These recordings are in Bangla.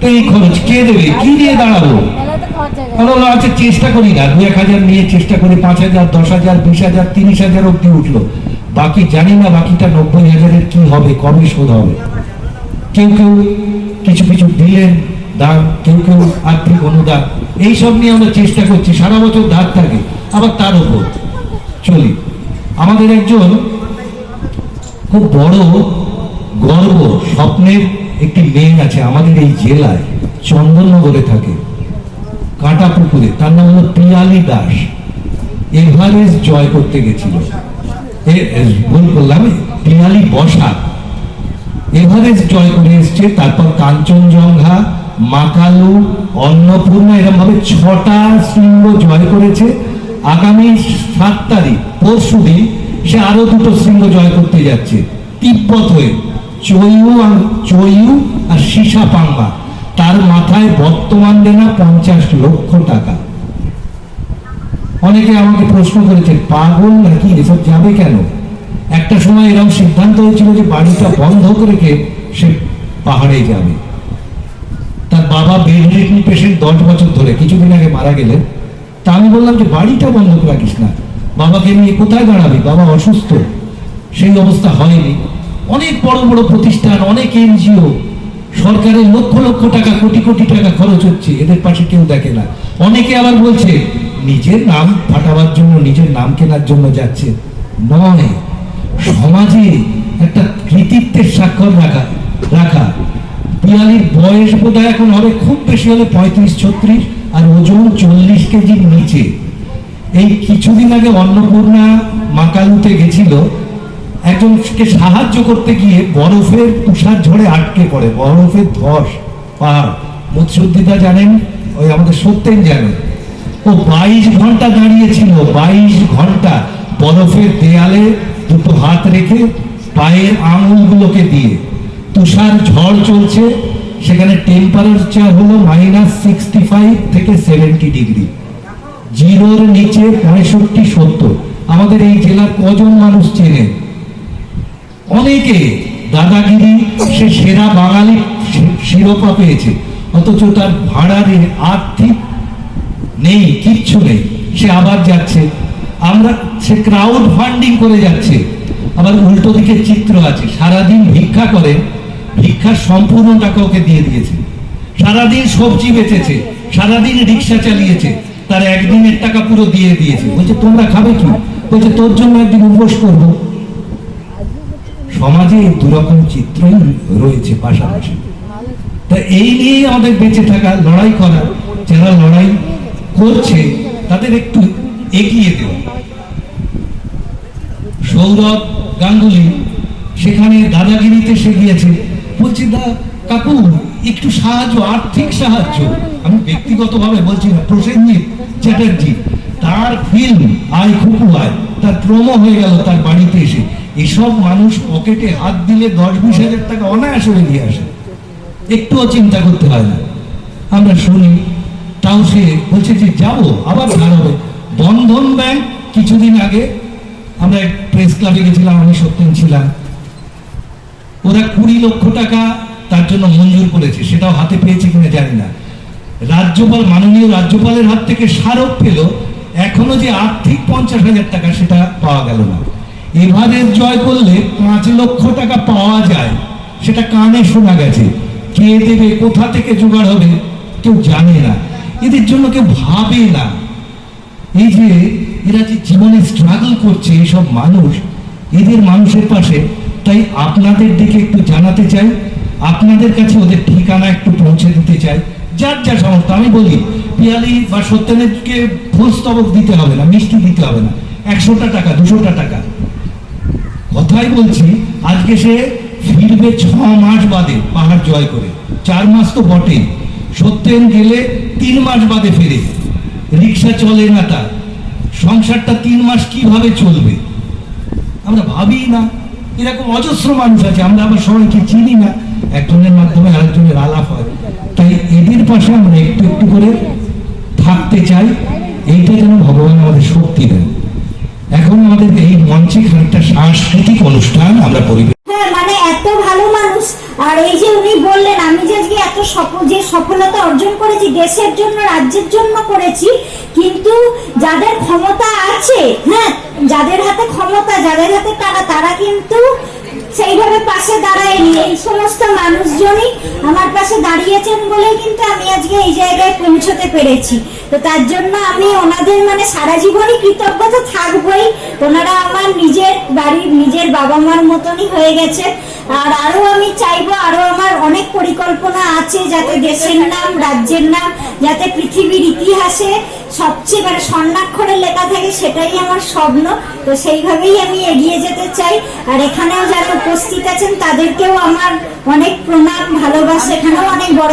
তো এই খরচ কে দেবে? কি দিয়ে দাঁড়াবো? আমরা বললাম, আচ্ছা চেষ্টা করি না। দু এক হাজার নিয়ে চেষ্টা করি পাঁচ হাজার দশ হাজার বিশ হাজার তিরিশ হাজার অব্দি উঠল। বাকি জানি না বাকিটা নব্বই হাজারের কি হবে কবে শোধ হবে। কেউ কেউ কিছু কিছু দিলেন দান কেউ কেউ আর্থিক অনুদান। এইসব নিয়ে আমরা চেষ্টা করছি সারা বছর ধার থাকে আবার তার উপর। চলি। আমাদের একজন খুব বড় গর্ব স্বপ্নের একটি মেয়ে আছে আমাদের এই জেলায়, চন্দননগরে থাকে কাঁটা পুকুরে তার নাম হলো পিয়ালি দাস। এভারেস্ট জয় করতে গেছিল। ভুল করলাম পিয়ালি বসা। এভারেস্ট জয় করে এসছে, তারপর কাঞ্চনজঙ্ঘা, মাকালু, অন্নপূর্ণা এরকম ভাবে ছটা শৃঙ্গ জয় করেছে। আগামী সাত তারিখ, পরশু দিন সে আরও দুটো শৃঙ্গ জয় করতে যাচ্ছে, তিব্বত হয়ে। চৈউ চৈউ আর সীসা পাঙ্গা। তার মাথায় বর্তমান দেনা পঞ্চাশ লক্ষ টাকা। অনেকে আমাকে প্রশ্ন করেছে পাগল নাকি এসব যাবে কেন? একটা সময় এরকম সিদ্ধান্ত হয়েছিল যে বাড়িটা সে পাহাড়ে যাবে। তার বাবা বেড পেশেন্ট দশ বছর ধরে, কিছুদিন আগে মারা গেলেন। তা আমি বললাম যে, বাড়িটা বন্ধ রাখিস না। বাবাকে নিয়ে কোথায় দাঁড়াবি? বাবা অসুস্থ। সেই অবস্থা হয়নি। অনেক বড় বড় প্রতিষ্ঠান, অনেক এনজিও, সরকারের লক্ষ লক্ষ টাকা, কোটি কোটি টাকা খরচ হচ্ছে, এদের পাশে কেউ দেখে না। অনেকে আবার বলছে, নিজের নাম ফাটাবার জন্য, নিজের নাম কেনার জন্য যাচ্ছে। নয়। সমাজে একটা কৃতিত্বের স্বাক্ষর রাখা রাখা। পিয়ালির বয়স বোধহয় এখন হবে খুব বেশি হলে পঁয়ত্রিশ, ছত্রিশ, আর ওজন চল্লিশ কেজির নিচে। এই কিছুদিন আগে অন্নপূর্ণা মাকালুতে গেছিল একজনকে সাহায্য করতে গিয়ে বরফের তুষার ঝড়ে আটকে পড়ে, বরফের ধস, পাহাড়। মৎস্যদ্দিদা জানেন, ওই আমাদের সত্যেন জানেন ও বাইশ ঘণ্টা দাঁড়িয়েছিল, বাইশ ঘণ্টা বরফের দেয়ালে দুটো হাত রেখে পায়ের আঙুলগুলোকে দিয়ে। তুষার ঝড় চলছে, সেখানে টেম্পারেচার হলো মাইনাস সিক্সটি ফাইভ থেকে সেভেন্টি ডিগ্রি জিরোর নিচে পঁয়ষট্টি সত্তর। আমাদের এই জেলার কজন মানুষ চেনে? অনেকে দাদাগিরি, সে সেরা বাঙালি শিরোপা পেয়েছে। অথচ তার ভাড়ারে আর্থিক নেই, কিচ্ছু নেই। সে আবার যাচ্ছে। আমরা সে ক্রাউড ফান্ডিং করে যাচ্ছে। আবার উল্টো দিকে চিত্র আছে। সারাদিন ভিক্ষা করে, ভিক্ষার সম্পূর্ণ টাকা ওকে দিয়ে দিয়েছে। সারাদিন সবজি বেচেছে, সারাদিন রিক্সা চালিয়েছে। তার একদিনের টাকা পুরো দিয়ে দিয়েছে। বলছে, তোমরা খাবে কি? বলছে, তোর জন্য একদিন উপোস করব। সমাজে দুরকম চিত্রই রয়েছে পাশাপাশি। তা এই নিয়েই আমাদের বেঁচে থাকা, লড়াই করা, যারা লড়াই করছে, তাদের একটু এগিয়ে দেওয়া। সৌরভ গাঙ্গুলি সেখানে দাদাগিরিতে সে গিয়েছে। বলছি, দা কাকু, একটু সাহায্য, আর্থিক সাহায্য। আমি ব্যক্তিগতভাবে বলছি না, প্রসেনজিৎ চ্যাটার্জি, তার ফিল্ম আয় খুকু আয়, তার প্রমো হয়ে গেল তার বাড়িতে এসে। এসব মানুষ পকেটে হাত দিলে দশ বিশ হাজার টাকা অনায়াসে বেরিয়ে আসে। একটুও চিন্তা করতে হয় না। আমরা শুনি তাও সে বলছে যে যাব আবার ধার হবে। বন্ধন ব্যাংক কিছুদিন আগে আমরা প্রেস ক্লাবে গেছিলাম আমি সত্যেন ছিলাম। ওরা কুড়ি লক্ষ টাকা তার জন্য মঞ্জুর করেছে সেটাও হাতে পেয়েছে কিনা জানি না। রাজ্যপাল মাননীয় রাজ্যপালের হাত থেকে স্মারক পেল এখনও যে আর্থিক পঞ্চাশ হাজার টাকা সেটা পাওয়া গেল না। এভারেস্ট জয় করলে পাঁচ লক্ষ টাকা পাওয়া যায়। সেটা কানে শোনা গেছে। কে দেবে, কোথা থেকে জোগাড় হবে, কেউ জানে না। এদের জন্য কেউ ভাবে না। এই যে এরা যে জীবনে স্ট্রাগল করছে এইসব মানুষ, এদের মানুষের পাশে, তাই আপনাদের দিকে একটু জানাতে চাই। আপনাদের কাছে ওদের ঠিকানা একটু পৌঁছে দিতে চাই। যার যা সমস্ত আমি বলি, পিয়ালি বা সত্যেনকে ফুল দিতে হবে না, মিষ্টি দিতে হবে না। একশোটা টাকা, দুশোটা টাকা। কথাই বলছি, আজকে সে ফিরবে ছ মাস বাদে পাহাড় জয় করে। চার মাস তো বটে সত্যেন গেলে তিন মাস বাদে ফেরে। রিক্সা চলে না তার। সংসারটা তিন মাস কীভাবে চলবে? আমরা ভাবি না। এরকম অজস্র মানুষ আছে, আমরা আবার সবাইকে চিনি না। একজনের মাধ্যমে আরেকজনের আলাপ হয়। তাই এদের পাশে আমরা একটু একটু করে থাকতে চাই। এইটা যেন ভগবান আমাদের শক্তি দেন এখন আমাদের এই মঞ্চে খানিকটা সাংস্কৃতিক অনুষ্ঠান আমরা পরিবেশ হ্যাঁ মানে এত ভালো মানুষ, আর এই যে উনি বললেন, আমি যে আজকে এত সফল, যে সফলতা অর্জন করেছি, দেশের জন্য, রাজ্যের জন্য করেছি, কিন্তু যাদের ক্ষমতা আছে হ্যাঁ যাদের হাতে ক্ষমতা, যাদের হাতে টাকা, তারা কিন্তু সেইভাবে পাশে দাঁড়ায়নি এই সমস্ত মানুষজনই আমার পাশে দাঁড়িয়েছেন বলেই কিন্তু আমি আজকে এই জায়গায় পৌঁছতে পেরেছি। তো তার জন্য আমি ওনাদের মানে সারা জীবনই কৃতজ্ঞতা থাকবই। ওনারা আমার নিজের বাড়ির, নিজের বাবা মার মতনই হয়ে গেছে আর আরও আমি চাইব আরও আমার অনেক পরিকল্পনা আছে যাতে দেশের নাম রাজ্যের নাম যাতে পৃথিবীর ইতিহাসে সবচেয়ে মানে স্বর্ণাক্ষরে লেখা থাকে সেটাই আমার স্বপ্ন। তো সেইভাবেই আমি এগিয়ে যেতে চাই। আর এখানেও যারা উপস্থিত আছেন তাদেরকেও আমার অনেক প্রণাম ভালোবাসা এখানেও অনেক বড়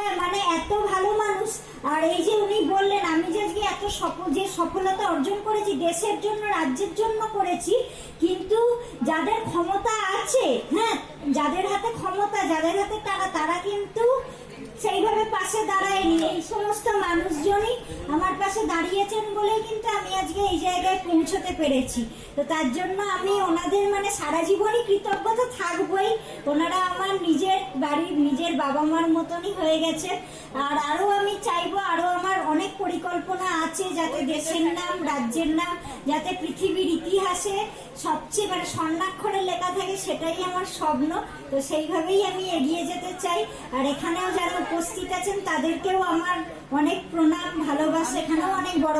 হ্যাঁ মানে এত ভালো মানুষ, আর এই যে উনি বললেন, আমি যে আজকে এত সফল যে সফলতা অর্জন করেছি, দেশের জন্য, রাজ্যের জন্য করেছি, কিন্তু যাদের ক্ষমতা আছে হ্যাঁ যাদের হাতে ক্ষমতা, যাদের হাতে টাকা, তারা কিন্তু সেইভাবে পাশে দাঁড়ায়নি। এই সমস্ত মানুষজনই আমার পাশে দাঁড়িয়েছেন বলেই কিন্তু আমি আজকে এই জায়গায় পৌঁছতে পেরেছি। তো তার জন্য আমি ওনাদের মানে সারা জীবনই কৃতজ্ঞতা থাকবই। ওনারা আমার নিজের বাড়ির নিজের বাবা মার মতনই হয়ে গেছে আর আরও আমি চাইব, আরও আমার অনেক পরিকল্পনা আছে যাতে দেশের নাম, রাজ্যের নাম, যাতে পৃথিবীর ইতিহাসে সবচেয়ে মানে স্বর্ণাক্ষরে লেখা থাকে সেটাই আমার স্বপ্ন। তো সেইভাবেই আমি এগিয়ে যেতে চাই। আর এখানেও যারা উপস্থিত আছেন, তাদেরকেও আমার অনেক প্রণাম, ভালোবাসা, এখানেও অনেক বড়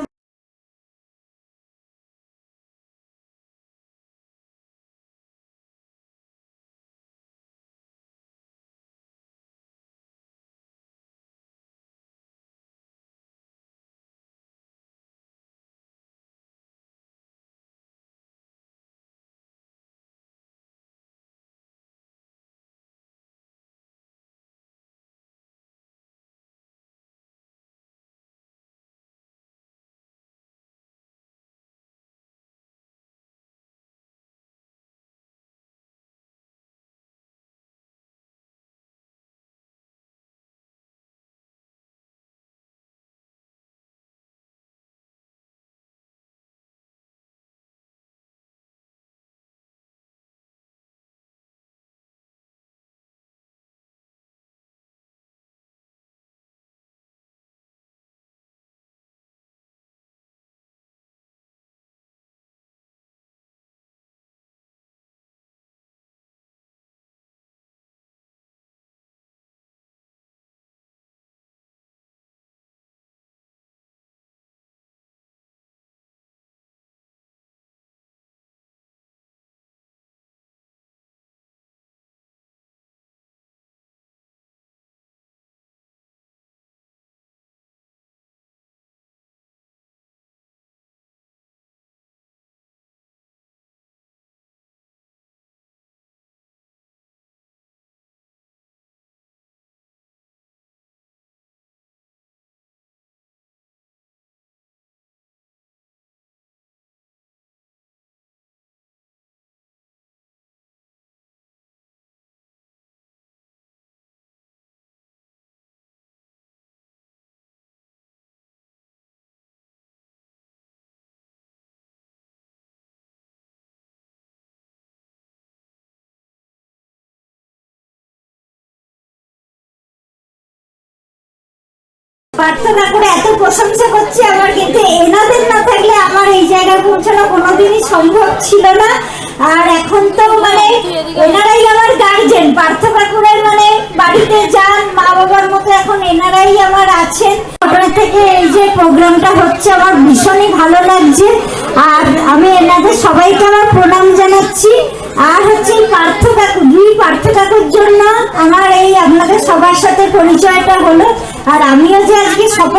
প্রার্থনা করে এত প্রশংসা করছি আমার কিন্তু এনাদের না থাকলে আমার এই জায়গায় পৌঁছানো কোনোদিনই সম্ভব ছিল না। আর এখন তো মানে এনারাই আমার গার্জেন পার্থ কাকুরের মানে বাড়িতে যান, মা বাবার মতো এখন এনারাই আমার আছেন। ছোট থেকে এই যে প্রোগ্রামটা হচ্ছে আমার ভীষণই ভালো লাগছে। আর আমি এনাদের সবাইকে আমার প্রণাম জানাচ্ছি। আর হচ্ছে পার্থ কাকু দুই পার্থ কাকুর জন্য আমার এই আপনাদের সবার সাথে পরিচয়টা হলো। আর আমিও যে আজকে সফল